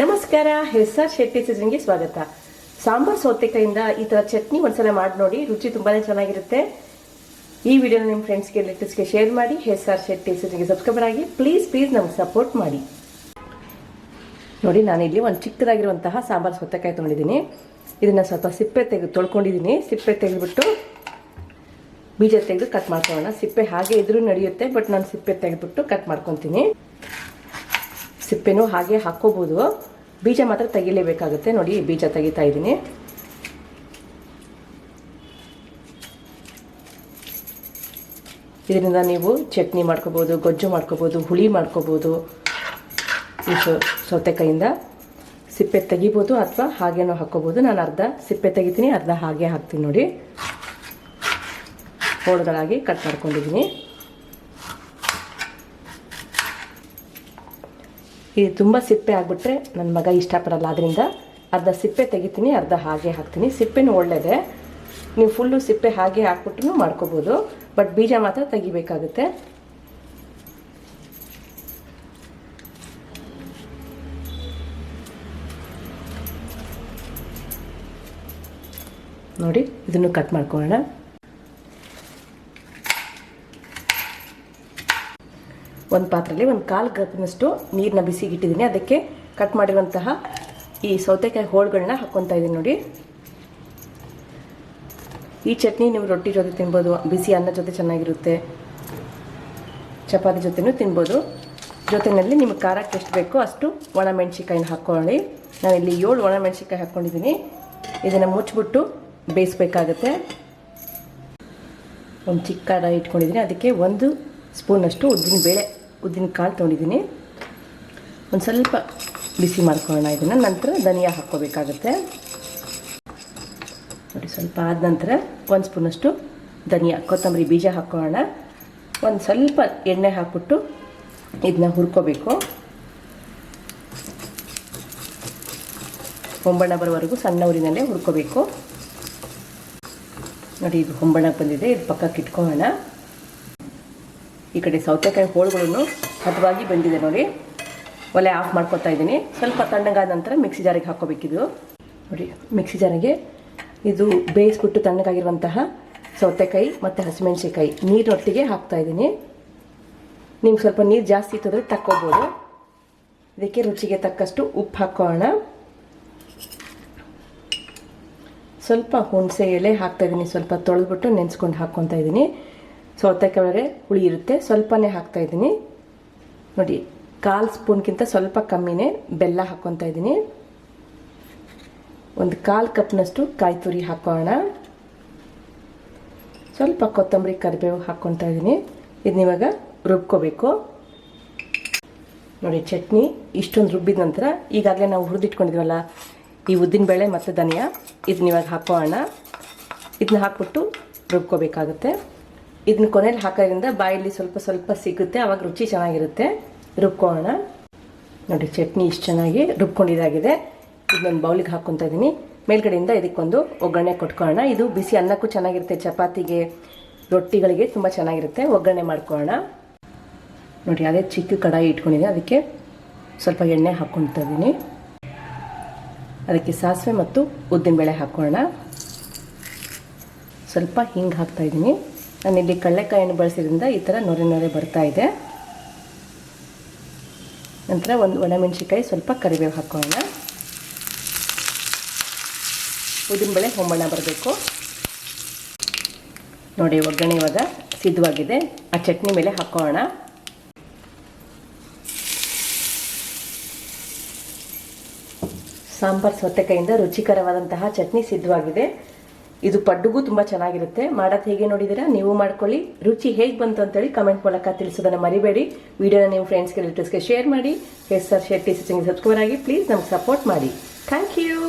ನಮಸ್ಕಾರ ಹೆಸರ್ ಶೆಟ್ಟಿ ಸೀಸನ್ಗೆ ಸ್ವಾಗತ. ಸಾಂಬಾರ್ ಸೌತೆಕಾಯಿಂದ ಈ ತರ ಚಟ್ನಿ ಒಂದ್ಸಲ ಮಾಡಿ ನೋಡಿ ರುಚಿ ತುಂಬಾನೇ ಚೆನ್ನಾಗಿರುತ್ತೆ. ಈ ವಿಡಿಯೋನ ನಿಮ್ಮ ಫ್ರೆಂಡ್ಸ್ಗೆ ರಿಲೇಟಿವ್ಸ್ಗೆ ಶೇರ್ ಮಾಡಿ ಹೆಸರ್ ಶೆಟ್ಟಿ ಸೀಸನ್ಗೆ ಸಬ್ಸ್ಕ್ರೈಬರ್ ಆಗಿ ಪ್ಲೀಸ್ ಪ್ಲೀಸ್ ನಮ್ಗೆ ಸಪೋರ್ಟ್ ಮಾಡಿ. ನೋಡಿ ನಾನಿಲ್ಲಿ ಒಂದು ಚಿಕ್ಕದಾಗಿರುವಂತಹ ಸಾಂಬಾರ್ ಸೌತೆಕಾಯಿ ತೊಗೊಂಡಿದ್ದೀನಿ. ಇದನ್ನ ಸ್ವಲ್ಪ ಸಿಪ್ಪೆ ತೆಗೆದು ತೊಳ್ಕೊಂಡಿದ್ದೀನಿ. ಸಿಪ್ಪೆ ತೆಗೆದುಬಿಟ್ಟು ಬೀಜ ತೆಗೆದು ಕಟ್ ಮಾಡ್ಕೊಳ್ಳೋಣ. ಸಿಪ್ಪೆ ಹಾಗೆ ಇದ್ರೂ ನಡೆಯುತ್ತೆ ಬಟ್ ನಾನು ಸಿಪ್ಪೆ ತೆಗೆದುಬಿಟ್ಟು ಕಟ್ ಮಾಡ್ಕೊತೀನಿ. ಸಿಪ್ಪೆನೂ ಹಾಗೆ ಹಾಕ್ಕೋಬೋದು. ಬೀಜ ಮಾತ್ರ ತೆಗಿಲೇಬೇಕಾಗುತ್ತೆ. ನೋಡಿ, ಬೀಜ ತೆಗಿತಾ ಇದ್ದೀನಿ. ಇದರಿಂದ ನೀವು ಚಟ್ನಿ ಮಾಡ್ಕೋಬೋದು, ಗೊಜ್ಜು ಮಾಡ್ಕೋಬೋದು, ಹುಳಿ ಮಾಡ್ಕೋಬೋದು. ಸೌ, ಸೌತೆಕಾಯಿಂದ ಸಿಪ್ಪೆ ತೆಗಿಬೋದು ಅಥವಾ ಹಾಗೇನೋ ಹಾಕ್ಕೋಬೋದು. ನಾನು ಅರ್ಧ ಸಿಪ್ಪೆ ತೆಗಿತೀನಿ, ಅರ್ಧ ಹಾಗೆ ಹಾಕ್ತೀನಿ ನೋಡಿ. ಹೋಳುಗಳಾಗಿ ಕಟ್ ಮಾಡ್ಕೊಂಡಿದ್ದೀನಿ. ಇದು ತುಂಬ ಸಿಪ್ಪೆ ಆಗಿಬಿಟ್ರೆ ನನ್ನ ಮಗ ಇಷ್ಟಪಡಲ್ಲ. ಅದರಿಂದ ಅರ್ಧ ಸಿಪ್ಪೆ ತೆಗಿತೀನಿ, ಅರ್ಧ ಹಾಗೆ ಹಾಕ್ತೀನಿ. ಸಿಪ್ಪೆನೂ ಒಳ್ಳೆಯದೇ ನೀವು ಫುಲ್ಲು ಸಿಪ್ಪೆ ಹಾಗೆ ಹಾಕ್ಬಿಟ್ಟು ಮಾಡ್ಕೋಬೋದು. ಬಟ್ ಬೀಜ ಮಾತ್ರ ತೆಗಿಬೇಕಾಗುತ್ತೆ. ನೋಡಿ, ಇದನ್ನು ಕಟ್ ಮಾಡ್ಕೊಳ್ಳೋಣ. ಒಂದು ಪಾತ್ರೆಯಲ್ಲಿ ಒಂದು ಕಾಲು ಕಪ್ನಷ್ಟು ನೀರನ್ನ ಬಿಸಿಗಿಟ್ಟಿದ್ದೀನಿ. ಅದಕ್ಕೆ ಕಟ್ ಮಾಡಿರುವಂತಹ ಈ ಸೌತೆಕಾಯಿ ಹೋಳುಗಳನ್ನ ಹಾಕ್ಕೊತಾ ಇದ್ದೀನಿ ನೋಡಿ. ಈ ಚಟ್ನಿ ನೀವು ರೊಟ್ಟಿ ಜೊತೆ ತಿನ್ಬೋದು, ಬಿಸಿ ಅನ್ನ ಜೊತೆ ಚೆನ್ನಾಗಿರುತ್ತೆ, ಚಪಾತಿ ಜೊತೆನೂ ತಿನ್ಬೋದು. ಜೊತೆಯಲ್ಲಿ ನಿಮಗೆ ಖಾರಕ್ಕೆ ಎಷ್ಟು ಬೇಕೋ ಅಷ್ಟು ಒಣ ಮೆಣಸಿಕಾಯಿನ ಹಾಕ್ಕೊಳ್ಳಿ ಇಲ್ಲಿ ಏಳು ಒಣ ಮೆಣಸಿಕಾಯಿ ಹಾಕ್ಕೊಂಡಿದ್ದೀನಿ ಇದನ್ನು ಮುಚ್ಚಿಬಿಟ್ಟು ಬೇಯಿಸ್ಬೇಕಾಗತ್ತೆ. ಒಂದು ಚಿಕ್ಕ ಇಟ್ಕೊಂಡಿದ್ದೀನಿ ಅದಕ್ಕೆ ಒಂದು ಸ್ಪೂನಷ್ಟು ಉದ್ದಿನ ಬೇಳೆ, ಉದ್ದಿನ ಕಾಳು ತೊಗೊಂಡಿದ್ದೀನಿ. ಒಂದು ಸ್ವಲ್ಪ ಬಿಸಿ ಮಾಡ್ಕೊಳ್ಳೋಣ ಇದನ್ನು. ನಂತರ ಧನಿಯಾ ಹಾಕ್ಕೋಬೇಕಾಗುತ್ತೆ. ನೋಡಿ, ಸ್ವಲ್ಪ ಆದ ನಂತರ ಒಂದು ಸ್ಪೂನಷ್ಟು ಧನಿಯಾ, ಕೊತ್ತಂಬರಿ ಬೀಜ ಹಾಕ್ಕೊಳ್ಳೋಣ. ಒಂದು ಸ್ವಲ್ಪ ಎಣ್ಣೆ ಹಾಕ್ಬಿಟ್ಟು ಇದನ್ನ ಹುರ್ಕೋಬೇಕು. ಹೊಂಬಣ್ಣ ಬರೋವರೆಗೂ ಸಣ್ಣ ಊರಿನಲ್ಲೇ ಹುರ್ಕೋಬೇಕು. ನೋಡಿ, ಇದು ಹೊಂಬಣ್ಣ ಬಂದಿದೆ. ಇದು ಪಕ್ಕಕ್ಕೆ ಇಟ್ಕೊಳ್ಳೋಣ. ಈ ಕಡೆ ಸೌತೆಕಾಯಿ ಹೋಳುಗಳನ್ನು ಹದವಾಗಿ ಬಂದಿದೆ ನೋಡಿ. ಒಲೆ ಆಫ್ ಮಾಡ್ಕೊತಾ ಇದ್ದೀನಿ. ಸ್ವಲ್ಪ ತಣ್ಣಗಾದ ನಂತರ ಮಿಕ್ಸಿ ಜಾರಿಗೆ ಹಾಕೋಬೇಕಿದು ನೋಡಿ, ಮಿಕ್ಸಿ ಜಾರಿಗೆ ಇದು ಬೇಯಿಸ್ಬಿಟ್ಟು ತಣ್ಣಗಾಗಿರುವಂತಹ ಸೌತೆಕಾಯಿ ಮತ್ತು ಹಸಿಮೆಣಸಿಕಾಯಿ ನೀರಿನೊಟ್ಟಿಗೆ ಹಾಕ್ತಾ ಇದ್ದೀನಿ. ನಿಮ್ಗೆ ಸ್ವಲ್ಪ ನೀರು ಜಾಸ್ತಿ ಇತ್ತು ಅಂದರೆ ತಕ್ಕೋಬೋದು. ಇದಕ್ಕೆ ರುಚಿಗೆ ತಕ್ಕಷ್ಟು ಉಪ್ಪು ಹಾಕೋಣ. ಸ್ವಲ್ಪ ಹುಣಸೆ ಎಲೆ ಹಾಕ್ತಾ ಇದ್ದೀನಿ. ಸ್ವಲ್ಪ ತೊಳೆದ್ಬಿಟ್ಟು ನೆನೆಸ್ಕೊಂಡು ಹಾಕ್ಕೊತಾ ಇದ್ದೀನಿ. ಸೌತೆಕಾಯಿ ಹುಳಿ ಇರುತ್ತೆ. ಸ್ವಲ್ಪನೇ ಹಾಕ್ತಾ ಇದ್ದೀನಿ. ನೋಡಿ, ಕಾಲು ಸ್ಪೂನ್ಗಿಂತ ಸ್ವಲ್ಪ ಕಮ್ಮಿನೇ ಬೆಲ್ಲ ಹಾಕ್ಕೊತಾ ಇದ್ದೀನಿ. ಒಂದು ಕಾಲು ಕಪ್ನಷ್ಟು ಕಾಯಿ ತುರಿ ಹಾಕೋಣ. ಸ್ವಲ್ಪ ಕೊತ್ತಂಬರಿ ಕರಿಬೇವು ಹಾಕ್ಕೊತಾ ಇದ್ದೀನಿ. ಇದನ್ನ ಇವಾಗ ರುಬ್ಕೋಬೇಕು. ನೋಡಿ, ಚಟ್ನಿ ಇಷ್ಟೊಂದು ರುಬ್ಬಿದ ನಂತರ ಈಗಾಗಲೇ ನಾವು ಹುರಿದಿಟ್ಕೊಂಡಿದ್ವಲ್ಲ, ಈ ಉದ್ದಿನಬೇಳೆ ಮತ್ತು ಧನಿಯಾ ಇದನ್ನ ಇವಾಗ ಹಾಕೋಣ. ಇದನ್ನ ಹಾಕ್ಬಿಟ್ಟು ರುಬ್ಕೋಬೇಕಾಗುತ್ತೆ. ಇದನ್ನ ಕೊನೆಯಲ್ಲಿ ಹಾಕೋದ್ರಿಂದ ಬಾಯಲ್ಲಿ ಸ್ವಲ್ಪ ಸ್ವಲ್ಪ ಸಿಗುತ್ತೆ. ಆವಾಗ ರುಚಿ ಚೆನ್ನಾಗಿರುತ್ತೆ. ರುಬ್ಕೊಳ್ಳೋಣ. ನೋಡಿ, ಚಟ್ನಿ ಇಷ್ಟು ಚೆನ್ನಾಗಿ ರುಬ್ಕೊಂಡಿದ್ದಾಗಿದೆ ಇದನ್ನೊಂದು ಬೌಲಿಗೆ ಹಾಕ್ಕೊತಾ ಇದ್ದೀನಿ ಮೇಲ್ಗಡೆಯಿಂದ ಇದಕ್ಕೊಂದು ಒಗ್ಗರಣೆ ಕೊಟ್ಕೊಳ್ಳೋಣ. ಇದು ಬಿಸಿ ಅನ್ನಕ್ಕೂ ಚೆನ್ನಾಗಿರುತ್ತೆ. ಚಪಾತಿಗೆ, ರೊಟ್ಟಿಗಳಿಗೆ ತುಂಬ ಚೆನ್ನಾಗಿರುತ್ತೆ. ಒಗ್ಗರಣೆ ಮಾಡ್ಕೊಳ್ಳೋಣ. ನೋಡಿ, ಅದೇ ಚಿಕ್ಕ ಕಡಾಯಿ ಇಟ್ಕೊಂಡಿದೆ ಅದಕ್ಕೆ ಸ್ವಲ್ಪ ಎಣ್ಣೆ ಹಾಕ್ಕೊಳ್ತಾ ಇದ್ದೀನಿ ಅದಕ್ಕೆ ಸಾಸಿವೆ ಮತ್ತು ಉದ್ದಿನಬೇಳೆ ಹಾಕೋಣ ಸ್ವಲ್ಪ ಹಿಂಗೆ ಹಾಕ್ತಾ ಇದ್ದೀನಿ ನಾನಿಲ್ಲಿ ಕಡಲೆಕಾಯನ್ನು ಬಳಸಿದ್ರಿಂದ ಈ ಥರ ನೊರೆ ನೊರೆ ಬರ್ತಾ ಇದೆ. ನಂತರ ಒಂದು ಒಣಮೆಣಸಿಕಾಯಿ ಸ್ವಲ್ಪ ಕರಿಬೇವು ಹಾಕೋಣ. ಉದ್ದಿನಬೇಳೆ ಹೊಂಬಣ್ಣ ಬರಬೇಕು. ನೋಡಿ, ಒಗ್ಗರಣೆ ಇವಾಗ ಸಿದ್ಧವಾಗಿದೆ. ಆ ಚಟ್ನಿ ಮೇಲೆ ಹಾಕೋಣ. ಸಾಂಬಾರ್ ಸೌತೆಕಾಯಿಂದ ರುಚಿಕರವಾದಂತಹ ಚಟ್ನಿ ಸಿದ್ಧವಾಗಿದೆ. ಇದು ಪಡ್ಡುಗೂ ತುಂಬಾ ಚೆನ್ನಾಗಿರುತ್ತೆ. ಮಾಡೋದು ಹೇಗೆ ನೋಡಿದಿರಾ? ನೀವು ಮಾಡ್ಕೊಳ್ಳಿ. ರುಚಿ ಹೇಗೆ ಬಂತು ಅಂತೇಳಿ ಕಮೆಂಟ್ ಮೂಲಕ ತಿಳಿಸೋದನ್ನ ಮರಿಬೇಡಿ. ವಿಡಿಯೋನ ನಿಮ್ಮ ಫ್ರೆಂಡ್ಸ್ಗೆ ರಿಲೇಟಿವ್ಸ್ಗೆ ಶೇರ್ ಮಾಡಿ. ಎಸ್ ಶೆಟ್ಟಿ ಸಬ್ಸ್ಕ್ರೈಬರ್ ಆಗಿ ಪ್ಲೀಸ್ ನಮ್ಗೆ ಸಪೋರ್ಟ್ ಮಾಡಿ. Thank you